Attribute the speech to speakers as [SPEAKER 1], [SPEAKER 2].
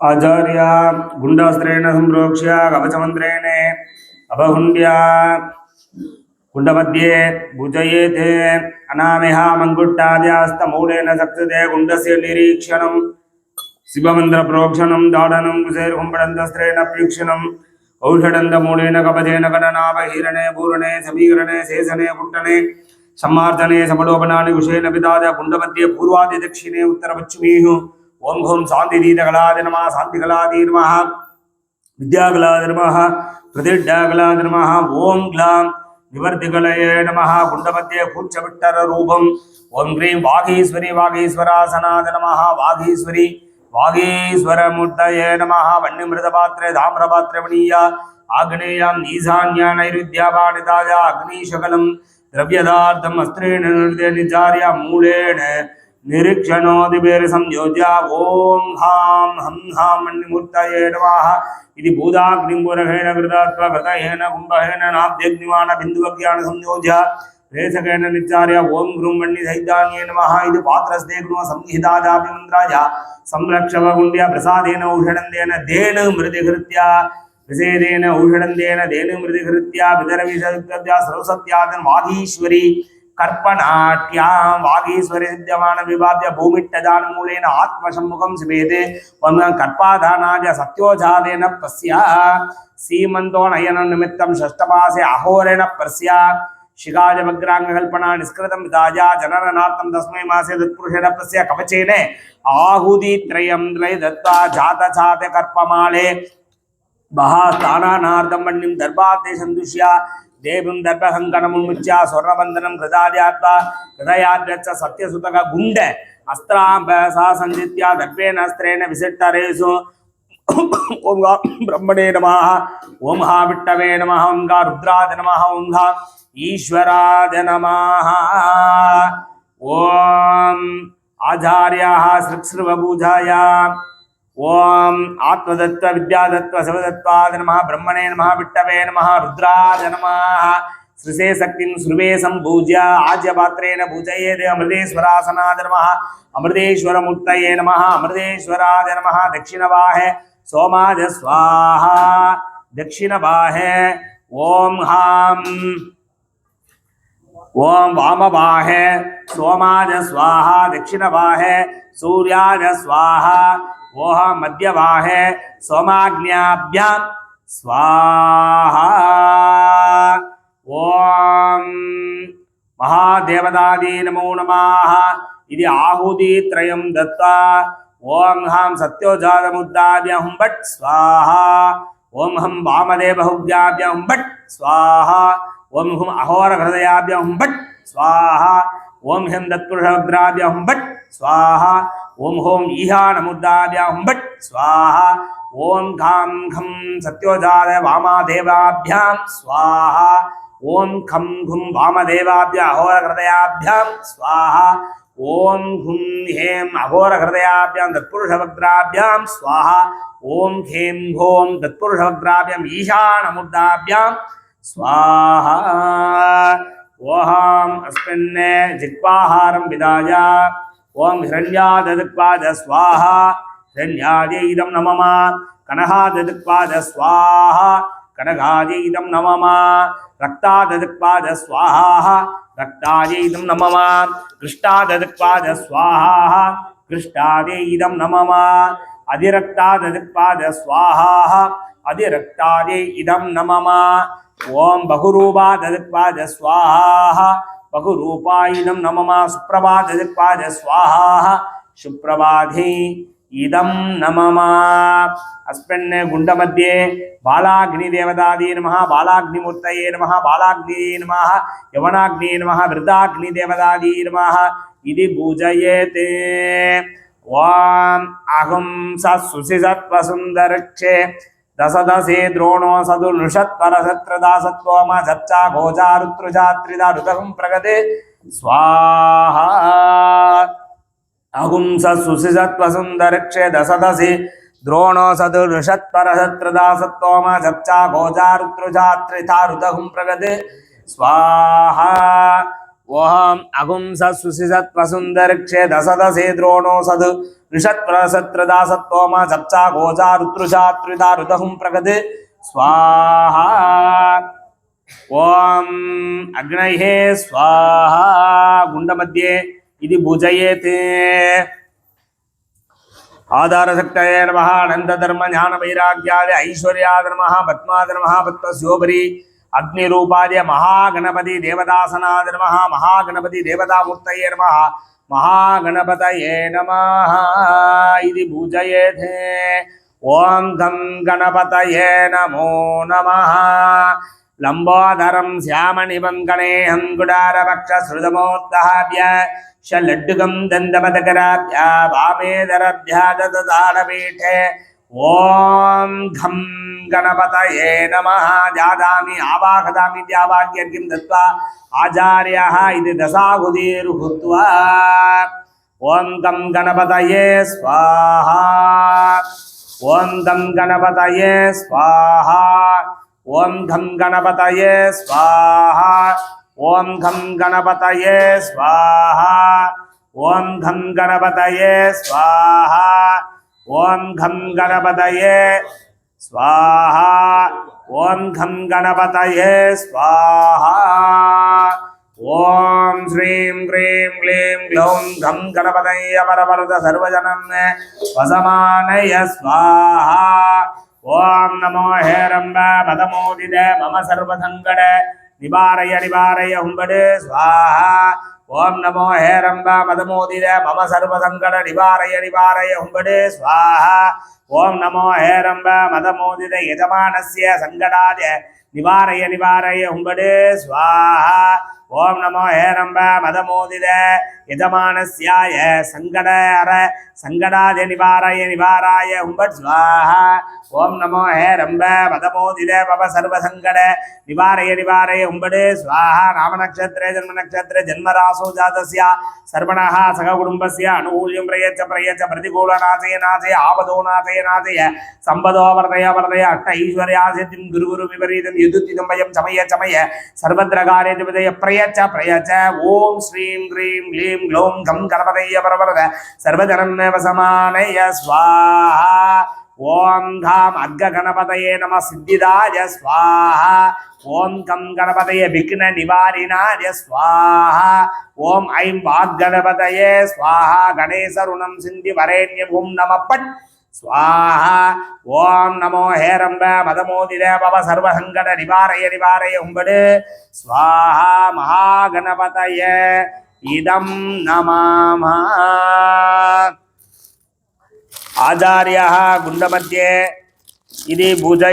[SPEAKER 1] आचार्या गुण्डास्त्रेण सम्प्रोक्ष्य कवचमन्त्रेण अपहुण्ड्या कुण्डमध्ये भुजयेत् अनामिहा मङ्गुट्टाद्यास्तमूलेन सक्षते गुण्डस्य निरीक्षणं शिवमन्त्रप्रोक्षणं दाडनं कुशैर्हुम्बडन्तस्त्रेण प्रीक्षणम् औषडन्तमूलेन कवचेन गणनापहीरणे पूरणे समीकरणे शेषणे पुट्टणे सम्मार्जने समलोपनानि कुशेन पिताद कुण्डमध्ये पूर्वादिदक्षिणे उत्तरपश्चिमीः ஓம் ஹோம் சாந்தி தீதகலாதி நம சாந்திகலாதி நம வித்யாகலாதி நம பிரதிஷ்டாகலாதி நம ஓம் கிளாம் நிவர்த்திகலயே நம குண்டமத்திய கூச்சவிட்டர ரூபம். ஓம் கிரீம் வாகீஸ்வரி வாகீஸ்வராசனாத நம வாகீஸ்வரி வாகீஸ்வரமுத்தயே நம வன்னிமிருதபாத்திரே தாமிரபாத்திரமணீயா ஆக்னேயாம் ஈசான்யா நைருத்யாபாணிதாயா அக்னீஷகலம் திரவியதார்த்தம் அஸ்திரேண நிர்தேனிச்சாரியா மூலேன निरीक्षणोदिभिर्संयोज्य ॐ हां हं हां मण्डिमूर्तये नमः इति भूताग्निम्बुरहेण कृतत्वघृतहेन कुम्भहेन नाभ्यग्निवाणबिन्दुवज्ञानसंयोज्य रेसकेन निचार्य ॐ ह्रूं मण्डिधैतान्ये नमः इति पात्रस्ते गुणो संहिताजापि मन्त्राय संरक्षवगुण्ड्य प्रसादेन औषधन्देन देन मृदिहृत्या विषेदेन औषधन्देन देन मृदिहृत्या विदरविषयुक्त्या सर्वसत्यादन् वाधीश्वरी कर्पणाट्यां वागीश्वरे विद्यमान विवाद्य भूमिट्टजान मूलेन आत्मसम्मुखं सिभेते वन्दनं कर्पाधानाद्य सत्योजातेन पस्या सीमन्तो नयनं निमित्तं षष्ठमासे अहोरेण परस्या। शिखाजमग्राङ्गकल्पना निष्कृतं विदाजा जनरनार्थं तस्मै मासे तत्पुरुषेण तस्य कवचेन आहुतित्रयं द्वै दत्त्वा जातछातकर्पमाले महास्थानानार्दं वह्निं दर्भाते सन्दुष्या தேவிம் தர்பகங்கணமும் முச்சா சொர்ணபந்தனம் கிருதாத்யாத்வா கிருதயாத்வச்ச சத்யசுதக குண்ட அஸ்திராம்ப சா சஞ்சித்யா தர்பேன அஸ்திரேன விசட்டரேசு ஓம்கா பிரம்மணே நம ஓம்ஹா விட்டவே நம ஓம்கா ருத்ராத நம ஓம்ஹா ஈஸ்வராத நம ஓம் ஆச்சாரியா சிருக்ஸ்ருவபூஜாயா ओम आत्मदत्त, विद्यादत्त शिवदत्वाद नम, ब्रह्मणे नम, विट्टवे नम रुद्राज नम। श्रुसे शक्ति संपू्य आज आज्यपात्रेण पूजयेद अमृतेश्वरासनाद नम। अमृतेश्वर मुक्त नम अमृतेश्वराज नम। दक्षिणवाहे सोमाज स्वाहा। दक्षिणवाहे ओम हाम ओम वामवाहे सोमाज स्वाहा। दक्षिणवाहे सूर्याज स्वाहा। ओह मध्यवाहे सोमाज्ञाभ्यां स्वाहा। ओम। महादेवदादी नमो नमः। इति आहुति त्रयम् दत्ता ओम हम सत्यो जात मुद्दाभ्य हम बट स्वाहा। ॐ हं हम बट स्वाहा। ओम हम अहोर हृदयाभ्य हम बट स्वाहा। ॐ हं दत्पुरुषवग्राभ्यहं बट स्वाहा। ओम होम ईहा नमुद्राव्या हम बट स्वाहा। ओम घाम घम सत्योजार वामा देवाभ्याम स्वाहा। ओम खम घुम वाम देवाभ्या होर कर्दयाभ्याम स्वाहा। ओम घुम हेम अहोर हृदयाभ्याम स्वाहा। ओम खेम घोम तत्पुरुष वक्त्राभ्याम ईशान मुद्दाभ्याम स्वाहा। ओहाम अस्पिन्ने जिक्वाहारम विदाया। ஓம் ஹிரண்யாததுக்வாத ஸ்வாஹா. ஹிரண்யாதே இதம் நமமா. கனகாததுக்வாத ஸ்வாஹா. கனகாதே இதம் நமமா. ரக்தாததுக்வாத ஸ்வாஹா. ரக்தாதே இதம் நமமா. கிருஷ்டாததுக்வாத ஸ்வாஹா. கிருஷ்டாதே இதம் நமமா. அதிரக்தாததுக்வாத ஸ்வாஹா. அதிரக்தாதே இதம் நமமா. ஓம் பகுரூபா ததுக்வாத ஸ்வாஹா. బహురూపాయిదం నమమా సుప్రభాత దిక్పాద స్వాహ. సుప్రభాధి ఇదం నమమా. అస్మిన్ గుండ మధ్యే బాలాగ్నిదేవతాది నమ బాలాగ్నిమూర్తయే నమ బాలాగ్ని నమ యవనాగ్ని నమ వృద్ధాగ్నిదేవతాది నమ ఇది పూజయేత్. ఓం అహం సత్సుసి సత్వసుందరక్షే दसदसे द्रोणो सदुनुषत्वरशत्रदासत्वमधच्चा घोचारुत्रुजात्रिदारुदगं प्रगते। स्वाहा। अगुंस सुसिसत्वसुन्दरक्षे दसदसि द्रोणो सदुनुषत्वरशत्रदासत्वमधच्चा घोचारुत्रुजात्रितारुदगं प्रगते। स्वाहा। ओहं अगुंस सुसिसत्वसुन्दरक्षे दसदसे द्रोणो सदु ரிஷத்ரசத்ரதா சத்தோமா சப்சா கோஜா ருத்ருஷா த்ரிதா ருதகும் பிரகது. ஸ்வாஹா. ஓம் அக்னயே ஸ்வாஹா. குண்டமத்தியே இது பூஜயேத். ஆதாரசக்தயே நம அனந்த தர்ம ஞான வைராக்கியாதி ஐஸ்வர்யா தர்ம பத்மா தர்ம பத்மஸ்யோபரி అగ్నిరూపాయ మహాగణపతి దేవదాసనాద నమ మహాగణపతి దేవతామూర్తయే నమ మహాగణపతయే నమ. ఇది భుజయేథే ఓం ధం గణపతయే నమో నమ. లంబోదరం శ్యామణివం గణేహం గుడారవక్షశ్రుతమోత్తహాభ్య షలడ్డుకం దందమదకరాభ్య వామేదరభ్య దదానపీఠే ఓం ఘం गणपतये नमः। जादामि, आवाहदामि द्यावाक्यर्घ्यं दत्त्वा आचार्यः इति दशाहुतिर्हुत्वा ॐ गं गणपतये स्वाहा। ॐ गं गणपतये स्वाहा। ॐ घं गणपतये स्वाहा। ॐ घं गणपतये स्वाहा। ॐ घं गणपतये स्वाहा। ॐ घं गणपतये स्वाहा ॐ घं गणपतये स्वाहा ॐ श्रीं क्रीं क्लीं ग्लौं घं गणपतये अपरवरद सर्वजनं वसमानय स्वाहा ॐ नमो हेरम्ब पदमोदित मम सर्वसङ्कट निवारय निवारय हुम्बड स्वाहा ॐ नमो हेरम्ब ஓம் நமோ ஹேரம்ப மதமோதித யஜமானசிய சங்கடாத நிவாரய நிவாரய உம்படு சுவாஹா. ஓம் நமோ ஹேரம்ப மதமோதித யஜமானசியாய சங்கடர சங்கடாத நிவாரய நிவாராய உம்பட் சுவாஹா. ஓம் நமோ ஹேரம்ப மதமோதித பவ சர்வசங்கட நிவாரய நிவாரய உம்படு சுவாஹா. ராமநக்ஷத்திரே ஜன்ம நக்ஷத்திரே ஜன்மராசோ ஜாதசியா சர்வணா சக குடும்பசிய அனுகூல்யம் பிரயச்ச பிரயச்ச பிரதிகூல நாசய நாசய ஆபதோ நாசய நாதய சம்பதோ வரதய வரதய அஷ்ட ஐஸ்வர்யாசித்திம் குரு குரு விபரீதம் யுதுத்திதம் வயம் சமய சமய சர்வத்திர காரியதிபதய பிரயச்ச பிரயச்ச ஓம் ஸ்ரீம் க்ரீம் க்ளீம் க்ளோம் கம் கணபதய பரவரத சர்வதரம் வசமானய ஸ்வாஹா ஓம் காம் அர்க்க கணபதயே நம சித்திதாய ஸ்வாஹா ஓம் கம் கணபதய விக்ன நிவாரிணாய ஸ்வாஹா ஓம் ஐம் வாக் கணபதயே ஸ்வாஹா கணேசருணம் சிந்தி வரேண்ய ஓம் நம பட் ஸ்வாஹா ஓம் நமோ ஹேரம்ப மதமோதித பவ சர்வசங்கட நிவாரய நிவாரய உம்படு. ஸ்வாஹா மகாகணபதய இதம் நமாமா. ஆச்சாரியா குண்டமத்தியே இது பூஜை